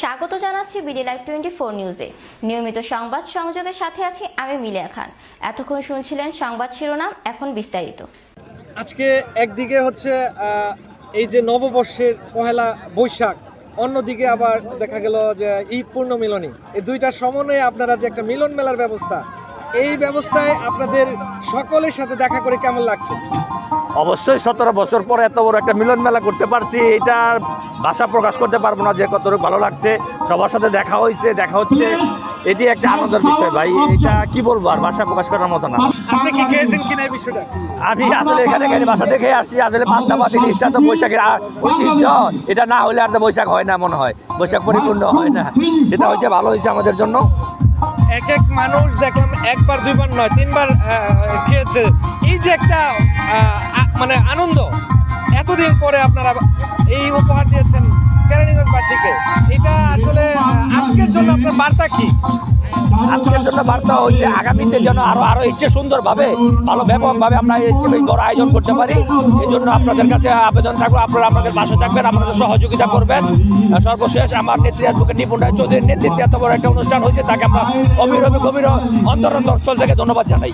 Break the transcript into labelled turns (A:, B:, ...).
A: স্বাগত জানাচ্ছি BD live twenty four নিউজে। নিয়মিত সংবাদ সংযোগের সাথে আছি আমি মিলিয়া খান। এতক্ষণ শুনছিলেন সংবাদ শিরোনাম, এখন বিস্তারিত।
B: আজকে একদিকে হচ্ছে এই যে নববর্ষের পহেলা বৈশাখ, অন্যদিকে আবার দেখা গেল যে ঈদ পূর্ণ মিলনী এই দুইটা সমন্বয়ে আপনারা যে একটা মিলন মেলার ব্যবস্থা, এই ব্যবস্থায় আপনাদের সকলের সাথে দেখা করে কেমন লাগছে?
C: অবশ্যই সতেরো বছর পর এত বড় একটা মিলন মেলা করতে পারছি এটা ভাষা প্রকাশ করতে পারব না যে কতটুকু ভালো লাগছে। সবার সাথে দেখা হয়েছে দেখা হচ্ছে। এটি একটা আনন্দের বিষয় ভাই এটা কি বলব আর ভাষা প্রকাশ করার মতো না। আমি আসলে এখানে এখানে বাসা দেখে আসি আসলে পান্তাবা জিনিসটা তো বৈশাখের ঐতিহ্য। এটা না হলে আর তো বৈশাখ হয় না মনে হয়। বৈশাখ পরিপূর্ণ হয় না। এটা হচ্ছে ভালো হয়েছে আমাদের জন্য।
B: এক এক মানুষ দেখলাম একবার, দুইবার নয়, তিনবার খেয়েছে। এই যে একটা মানে আনন্দ, এতদিন পরে আপনারা এই উপহার দিয়েছেন কেরানীগঞ্জবাসীকে। এটা আসলে আজকের জন্য আপনার বার্তা কি?
C: আজকের জন্য বার্তা হচ্ছে আগামীতে যেন আরও আরও ইচ্ছে সুন্দরভাবে, ভালো ব্যাপকভাবে আমরা বড় আয়োজন করতে পারি। এই জন্য আপনাদের কাছে আবেদন থাকব। আপনারা আমাদের পাশে থাকবেন, আপনাদের সহযোগিতা করবেন। সর্বশেষ আমার নেতৃত্বকে নিপুণ রায় চৌধুরীর নেতৃত্বে এত বড় একটা অনুষ্ঠান হয়েছে, তাকে আমরা অবিরবে গভীর অন্তর থেকে ধন্যবাদ জানাই।